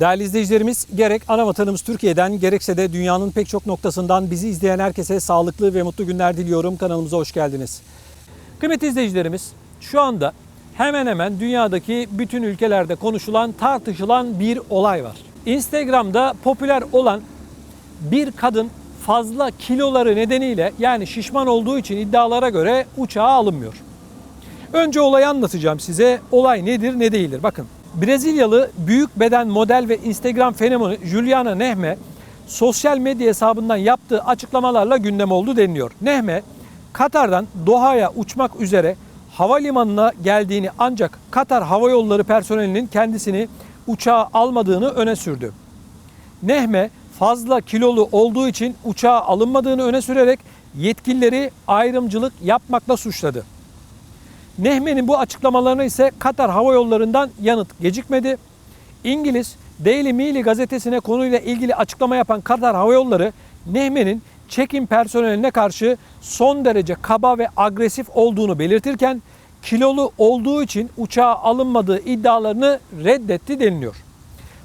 Değerli izleyicilerimiz gerek ana vatanımız Türkiye'den gerekse de dünyanın pek çok noktasından bizi izleyen herkese sağlıklı ve mutlu günler diliyorum. Kanalımıza hoş geldiniz. Kıymetli izleyicilerimiz şu anda hemen hemen dünyadaki bütün ülkelerde konuşulan, tartışılan bir olay var. Instagram'da popüler olan bir kadın fazla kiloları nedeniyle yani şişman olduğu için iddialara göre uçağa alınmıyor. Önce olayı anlatacağım size. Olay nedir ne değildir. Bakın Brezilyalı büyük beden model ve Instagram fenomeni Juliana Nehme sosyal medya hesabından yaptığı açıklamalarla gündem oldu deniliyor. Nehme Katar'dan Doha'ya uçmak üzere havalimanına geldiğini ancak Katar Hava Yolları personelinin kendisini uçağa almadığını öne sürdü. Nehme fazla kilolu olduğu için uçağa alınmadığını öne sürerek yetkilileri ayrımcılık yapmakla suçladı. Nehme'nin bu açıklamalarına ise Katar Hava Yolları'ndan yanıt gecikmedi. İngiliz Daily Mail gazetesine konuyla ilgili açıklama yapan Katar Hava Yolları, Nehme'nin check-in personeline karşı son derece kaba ve agresif olduğunu belirtirken kilolu olduğu için uçağa alınmadığı iddialarını reddetti deniliyor.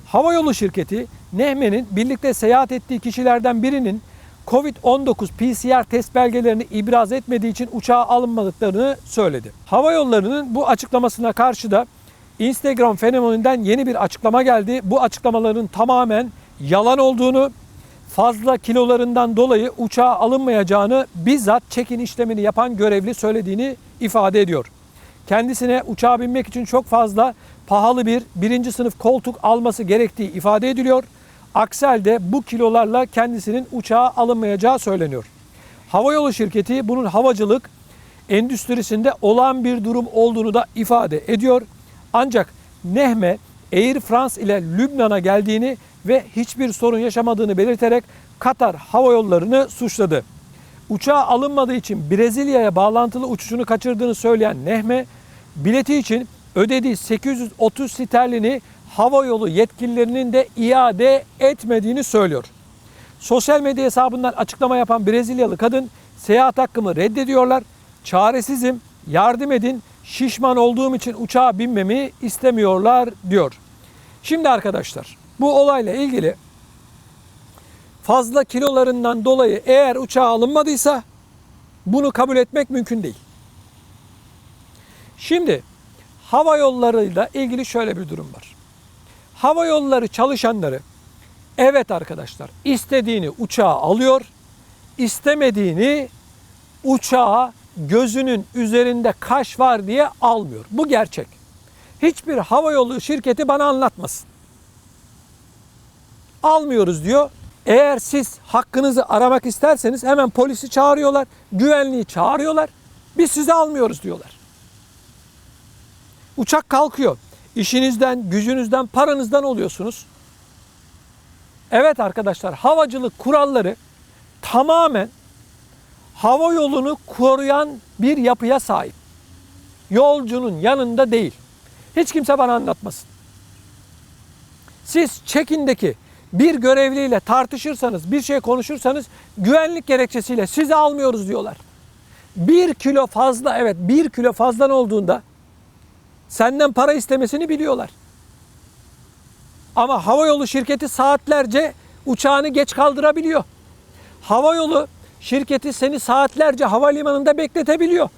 Havayolu şirketi Nehme'nin birlikte seyahat ettiği kişilerden birinin Covid-19 PCR test belgelerini ibraz etmediği için uçağa alınmadıklarını söyledi. Hava yollarının bu açıklamasına karşı da Instagram fenomeninden yeni bir açıklama geldi. Bu açıklamaların tamamen yalan olduğunu, fazla kilolarından dolayı uçağa alınmayacağını bizzat check-in işlemini yapan görevli söylediğini ifade ediyor. Kendisine uçağa binmek için çok fazla pahalı bir birinci sınıf koltuk alması gerektiği ifade ediliyor. Aksi halde bu kilolarla kendisinin uçağa alınmayacağı söyleniyor. Havayolu şirketi bunun havacılık endüstrisinde olağan bir durum olduğunu da ifade ediyor. Ancak Nehme Air France ile Lübnan'a geldiğini ve hiçbir sorun yaşamadığını belirterek Katar Hava Yolları'nı suçladı. Uçağa alınmadığı için Brezilya'ya bağlantılı uçuşunu kaçırdığını söyleyen Nehme, bileti için ödediği 830 sterlini hava yolu yetkililerinin de iade etmediğini söylüyor. Sosyal medya hesabından açıklama yapan Brezilyalı kadın seyahat hakkımı reddediyorlar. Çaresizim, yardım edin, şişman olduğum için uçağa binmemi istemiyorlar diyor. Şimdi arkadaşlar bu olayla ilgili fazla kilolarından dolayı eğer uçağa alınmadıysa bunu kabul etmek mümkün değil. Şimdi hava yollarıyla ilgili şöyle bir durum var. Hava yolları çalışanları evet arkadaşlar istediğini uçağa alıyor, istemediğini uçağa gözünün üzerinde kaş var diye almıyor. Bu gerçek. Hiçbir hava yolu şirketi bana anlatmasın. Almıyoruz diyor. Eğer siz hakkınızı aramak isterseniz hemen polisi çağırıyorlar, güvenliği çağırıyorlar. Biz sizi almıyoruz diyorlar. Uçak kalkıyor. İşinizden, gücünüzden, paranızdan oluyorsunuz. Evet arkadaşlar, havacılık kuralları tamamen hava yolunu koruyan bir yapıya sahip. Yolcunun yanında değil. Hiç kimse bana anlatmasın. Siz check-in'deki bir görevliyle tartışırsanız, bir şey konuşursanız güvenlik gerekçesiyle sizi almıyoruz diyorlar. Bir kilo fazla, evet bir kilo fazlan olduğunda senden para istemesini biliyorlar. Ama havayolu şirketi saatlerce uçağını geç kaldırabiliyor. Havayolu şirketi seni saatlerce havalimanında bekletebiliyor.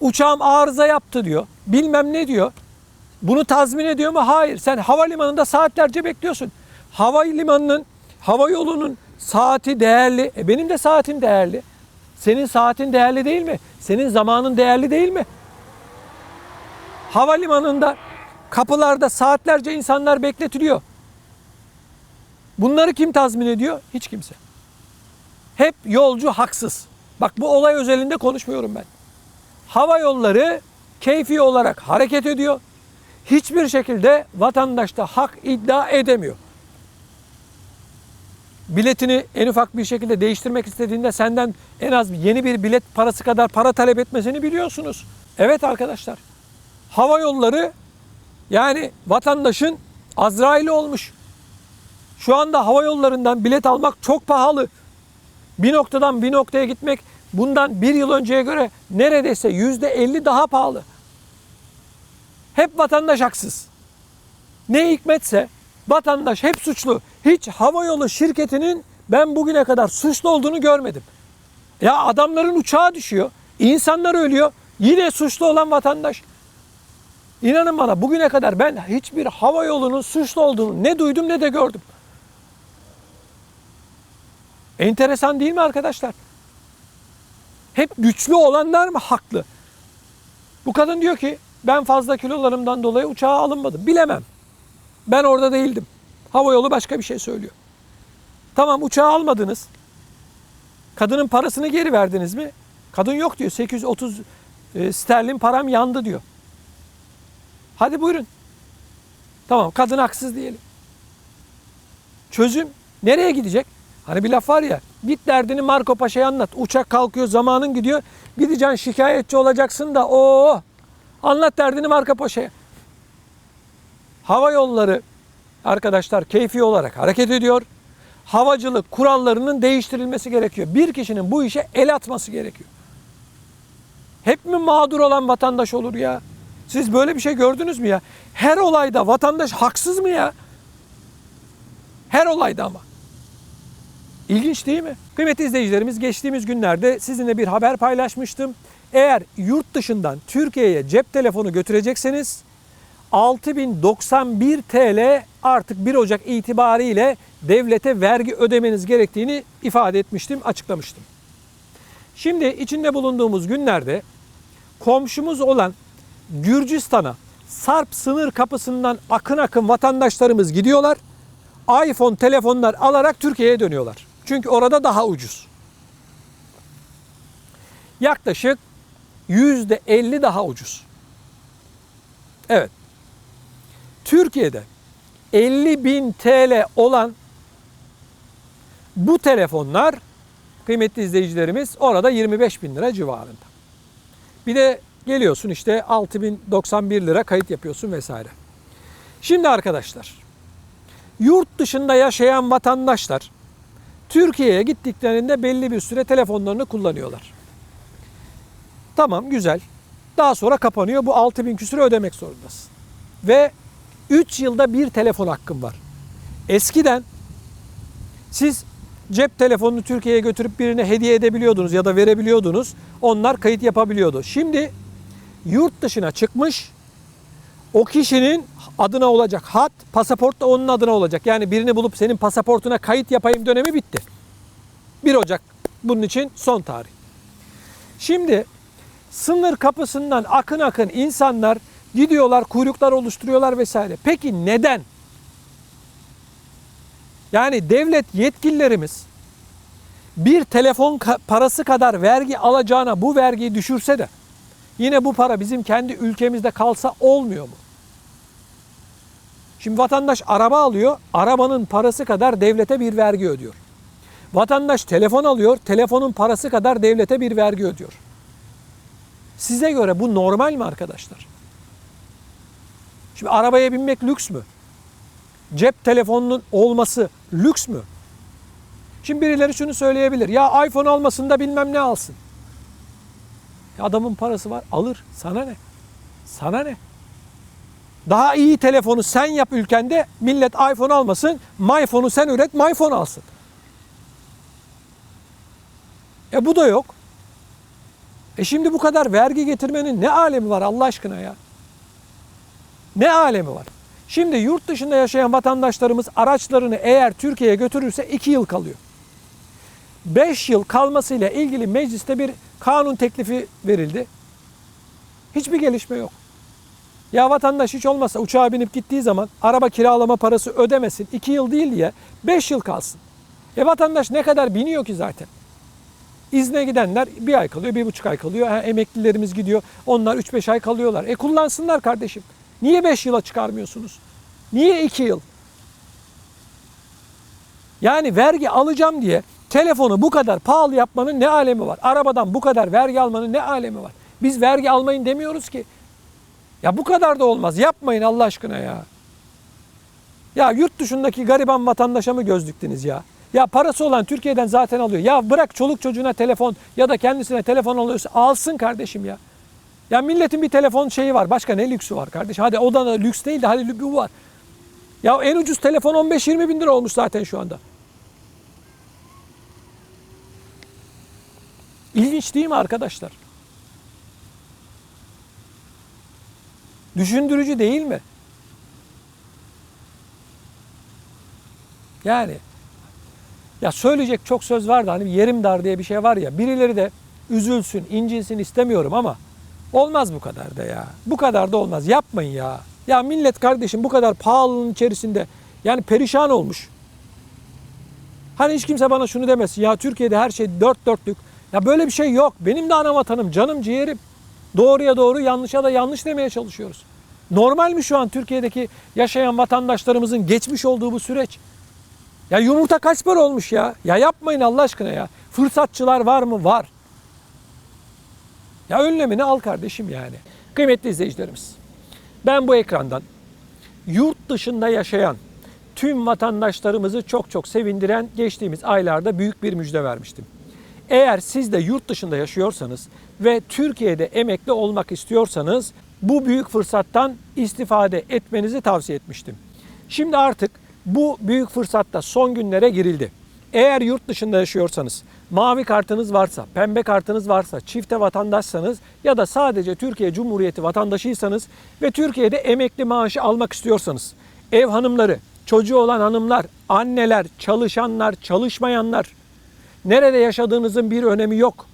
Uçağım arıza yaptı diyor. Bilmem ne diyor. Bunu tazmin ediyor mu? Hayır. Sen havalimanında saatlerce bekliyorsun. Havalimanının, hava yolunun saati değerli. E benim de saatim değerli. Senin saatin değerli değil mi? Senin zamanın değerli değil mi? Havalimanında kapılarda saatlerce insanlar bekletiliyor. Bunları kim tazmin ediyor? Hiç kimse. Hep yolcu haksız. Bak bu olay özelinde konuşmuyorum ben. Hava yolları keyfi olarak hareket ediyor. Hiçbir şekilde vatandaşta hak iddia edemiyor. Biletini en ufak bir şekilde değiştirmek istediğinde senden en az yeni bir bilet parası kadar para talep etmesini biliyorsunuz. Evet arkadaşlar. Hava yolları yani vatandaşın Azrail'i olmuş. Şu anda hava yollarından bilet almak çok pahalı. Bir noktadan bir noktaya gitmek bundan bir yıl önceye göre neredeyse yüzde elli daha pahalı. Hep vatandaş haksız. Ne hikmetse vatandaş hep suçlu. Hiç havayolu şirketinin ben bugüne kadar suçlu olduğunu görmedim. Ya adamların uçağı düşüyor. insanlar ölüyor. Yine suçlu olan vatandaş. İnanın bana bugüne kadar ben hiçbir hava yolunun suçlu olduğunu ne duydum ne de gördüm. Enteresan değil mi arkadaşlar? Hep güçlü olanlar mı haklı? Bu kadın diyor ki ben fazla kilolarımdan dolayı uçağa alınmadım. Bilemem. Ben orada değildim. Hava yolu başka bir şey söylüyor. Tamam uçağı almadınız. Kadının parasını geri verdiniz mi? Kadın yok diyor. 830 e, sterlin param yandı diyor. Hadi buyurun. Tamam kadın haksız diyelim. Çözüm nereye gidecek? Hani bir laf var ya git derdini Marco Paşa'ya anlat. Uçak kalkıyor zamanın gidiyor. Gideceksin şikayetçi olacaksın da o anlat derdini Marco Paşa'ya. Hava yolları arkadaşlar keyfi olarak hareket ediyor. Havacılık kurallarının değiştirilmesi gerekiyor. Bir kişinin bu işe el atması gerekiyor. Hep mi mağdur olan vatandaş olur ya? Siz böyle bir şey gördünüz mü ya? Her olayda vatandaş haksız mı ya? Her olayda ama. İlginç değil mi? Kıymetli izleyicilerimiz geçtiğimiz günlerde sizinle bir haber paylaşmıştım. Eğer yurt dışından Türkiye'ye cep telefonu götürecekseniz 6091 TL artık 1 Ocak itibariyle devlete vergi ödemeniz gerektiğini ifade etmiştim, açıklamıştım. Şimdi içinde bulunduğumuz günlerde komşumuz olan Gürcistan'a Sarp sınır kapısından akın akın vatandaşlarımız gidiyorlar. iPhone telefonlar alarak Türkiye'ye dönüyorlar. Çünkü orada daha ucuz. Yaklaşık %50 daha ucuz. Evet. Türkiye'de 50 bin TL olan bu telefonlar kıymetli izleyicilerimiz orada 25 bin lira civarında. Bir de geliyorsun işte 6091 lira kayıt yapıyorsun vesaire. Şimdi arkadaşlar yurt dışında yaşayan vatandaşlar Türkiye'ye gittiklerinde belli bir süre telefonlarını kullanıyorlar. Tamam güzel. Daha sonra kapanıyor. Bu 6000 küsürü ödemek zorundasın. Ve 3 yılda bir telefon hakkın var. Eskiden siz cep telefonunu Türkiye'ye götürüp birine hediye edebiliyordunuz ya da verebiliyordunuz. Onlar kayıt yapabiliyordu. Şimdi yurt dışına çıkmış o kişinin adına olacak hat, pasaport da onun adına olacak. Yani birini bulup senin pasaportuna kayıt yapayım dönemi bitti. 1 Ocak bunun için son tarih. Şimdi sınır kapısından akın akın insanlar gidiyorlar, kuyruklar oluşturuyorlar vesaire. Peki neden? Yani devlet yetkililerimiz bir telefon parası kadar vergi alacağına bu vergiyi düşürse de yine bu para bizim kendi ülkemizde kalsa olmuyor mu? Şimdi vatandaş araba alıyor, arabanın parası kadar devlete bir vergi ödüyor. Vatandaş telefon alıyor, telefonun parası kadar devlete bir vergi ödüyor. Size göre bu normal mi arkadaşlar? Şimdi arabaya binmek lüks mü? Cep telefonunun olması lüks mü? Şimdi birileri şunu söyleyebilir. Ya iPhone almasın da bilmem ne alsın. Adamın parası var alır. Sana ne? Sana ne? Daha iyi telefonu sen yap ülkende millet iPhone almasın. MyPhone'u sen üret MyPhone alsın. E bu da yok. E şimdi bu kadar vergi getirmenin ne alemi var Allah aşkına ya? Ne alemi var? Şimdi yurt dışında yaşayan vatandaşlarımız araçlarını eğer Türkiye'ye götürürse 2 yıl kalıyor. 5 yıl kalmasıyla ilgili mecliste bir kanun teklifi verildi. Hiçbir gelişme yok. Ya vatandaş hiç olmazsa uçağa binip gittiği zaman araba kiralama parası ödemesin. 2 yıl değil diye 5 yıl kalsın. E vatandaş ne kadar biniyor ki zaten? İzne gidenler bir ay kalıyor, bir buçuk ay kalıyor. Ha, emeklilerimiz gidiyor. Onlar 3-5 ay kalıyorlar. E kullansınlar kardeşim. Niye 5 yıla çıkarmıyorsunuz? Niye 2 yıl? Yani vergi alacağım diye telefonu bu kadar pahalı yapmanın ne alemi var? Arabadan bu kadar vergi almanın ne alemi var? Biz vergi almayın demiyoruz ki. Ya bu kadar da olmaz. Yapmayın Allah aşkına ya. Ya yurt dışındaki gariban vatandaşa mı göz diktiniz ya? Ya parası olan Türkiye'den zaten alıyor. Ya bırak çoluk çocuğuna telefon ya da kendisine telefon alıyorsa alsın kardeşim ya. Ya milletin bir telefon şeyi var. Başka ne lüksü var kardeşim? Hadi o da lüks değil de hadi bu var. Ya en ucuz telefon 15-20 bin lira olmuş zaten şu anda. İlginç değil mi arkadaşlar? Düşündürücü değil mi? Yani ya söyleyecek çok söz var da hani yerim dar diye bir şey var ya birileri de üzülsün, incinsin istemiyorum ama olmaz bu kadar da ya. Bu kadar da olmaz. Yapmayın ya. Ya millet kardeşim bu kadar pahalılığın içerisinde yani perişan olmuş. Hani hiç kimse bana şunu demesin ya Türkiye'de her şey dört dörtlük. Ya böyle bir şey yok. Benim de ana vatanım, canım, ciğerim. Doğruya doğru, yanlışa da yanlış demeye çalışıyoruz. Normal mi şu an Türkiye'deki yaşayan vatandaşlarımızın geçmiş olduğu bu süreç? Ya yumurta kaç para olmuş ya? Ya yapmayın Allah aşkına ya. Fırsatçılar var mı? Var. Ya önlemini al kardeşim yani. Kıymetli izleyicilerimiz. Ben bu ekrandan yurt dışında yaşayan tüm vatandaşlarımızı çok çok sevindiren geçtiğimiz aylarda büyük bir müjde vermiştim. Eğer siz de yurt dışında yaşıyorsanız ve Türkiye'de emekli olmak istiyorsanız bu büyük fırsattan istifade etmenizi tavsiye etmiştim. Şimdi artık bu büyük fırsatta son günlere girildi. Eğer yurt dışında yaşıyorsanız, mavi kartınız varsa, pembe kartınız varsa, çifte vatandaşsanız ya da sadece Türkiye Cumhuriyeti vatandaşıysanız ve Türkiye'de emekli maaşı almak istiyorsanız, ev hanımları, çocuğu olan hanımlar, anneler, çalışanlar, çalışmayanlar, nerede yaşadığınızın bir önemi yok.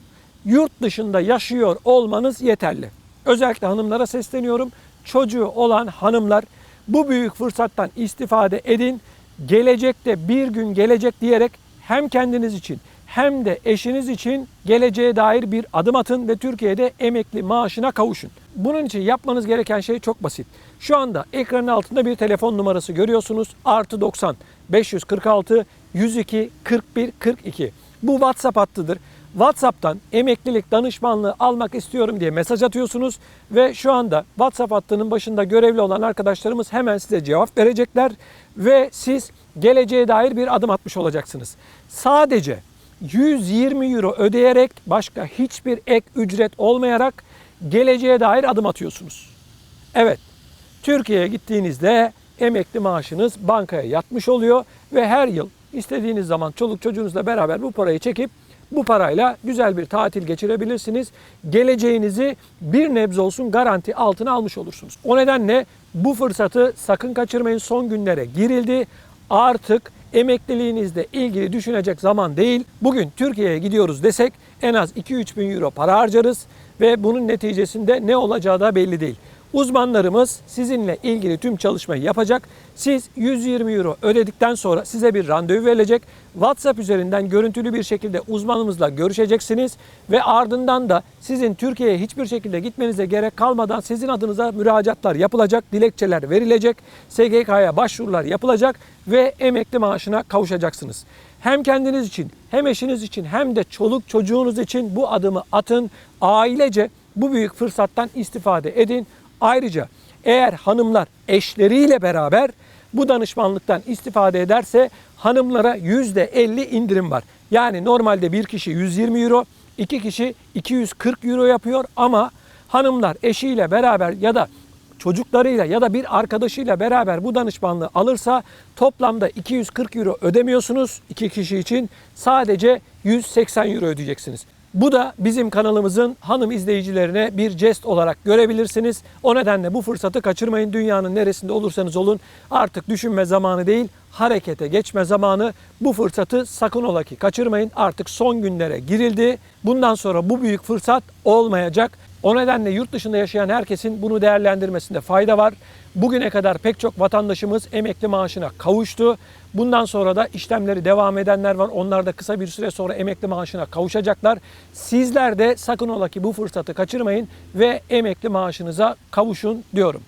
Yurt dışında yaşıyor olmanız yeterli. Özellikle hanımlara sesleniyorum. Çocuğu olan hanımlar bu büyük fırsattan istifade edin. Gelecekte bir gün gelecek diyerek hem kendiniz için hem de eşiniz için geleceğe dair bir adım atın ve Türkiye'de emekli maaşına kavuşun. Bunun için yapmanız gereken şey çok basit. Şu anda ekranın altında bir telefon numarası görüyorsunuz. Artı 90 546 102 41 42. Bu WhatsApp hattıdır. WhatsApp'tan emeklilik danışmanlığı almak istiyorum diye mesaj atıyorsunuz ve şu anda WhatsApp hattının başında görevli olan arkadaşlarımız hemen size cevap verecekler ve siz geleceğe dair bir adım atmış olacaksınız. Sadece 120 euro ödeyerek başka hiçbir ek ücret olmayarak geleceğe dair adım atıyorsunuz. Evet, Türkiye'ye gittiğinizde emekli maaşınız bankaya yatmış oluyor ve her yıl istediğiniz zaman çoluk çocuğunuzla beraber bu parayı çekip bu parayla güzel bir tatil geçirebilirsiniz. Geleceğinizi bir nebze olsun garanti altına almış olursunuz. O nedenle bu fırsatı sakın kaçırmayın. Son günlere girildi. Artık emekliliğinizle ilgili düşünecek zaman değil. Bugün Türkiye'ye gidiyoruz desek en az 2-3 bin euro para harcarız ve bunun neticesinde ne olacağı da belli değil. Uzmanlarımız sizinle ilgili tüm çalışmayı yapacak. Siz 120 euro ödedikten sonra size bir randevu verilecek. WhatsApp üzerinden görüntülü bir şekilde uzmanımızla görüşeceksiniz ve ardından da sizin Türkiye'ye hiçbir şekilde gitmenize gerek kalmadan sizin adınıza müracaatlar yapılacak, dilekçeler verilecek, SGK'ya başvurular yapılacak ve emekli maaşına kavuşacaksınız. Hem kendiniz için, hem eşiniz için, hem de çoluk çocuğunuz için bu adımı atın. Ailece bu büyük fırsattan istifade edin. Ayrıca eğer hanımlar eşleriyle beraber bu danışmanlıktan istifade ederse hanımlara %50 indirim var. Yani normalde bir kişi 120 euro, iki kişi 240 euro yapıyor ama hanımlar eşiyle beraber ya da çocuklarıyla ya da bir arkadaşıyla beraber bu danışmanlığı alırsa toplamda 240 euro ödemiyorsunuz iki kişi için sadece 180 euro ödeyeceksiniz. Bu da bizim kanalımızın hanım izleyicilerine bir jest olarak görebilirsiniz. O nedenle bu fırsatı kaçırmayın. Dünyanın neresinde olursanız olun artık düşünme zamanı değil, harekete geçme zamanı. Bu fırsatı sakın ola ki kaçırmayın. Artık son günlere girildi. Bundan sonra bu büyük fırsat olmayacak. O nedenle yurt dışında yaşayan herkesin bunu değerlendirmesinde fayda var. Bugüne kadar pek çok vatandaşımız emekli maaşına kavuştu. Bundan sonra da işlemleri devam edenler var. Onlar da kısa bir süre sonra emekli maaşına kavuşacaklar. Sizler de sakın ola ki bu fırsatı kaçırmayın ve emekli maaşınıza kavuşun diyorum.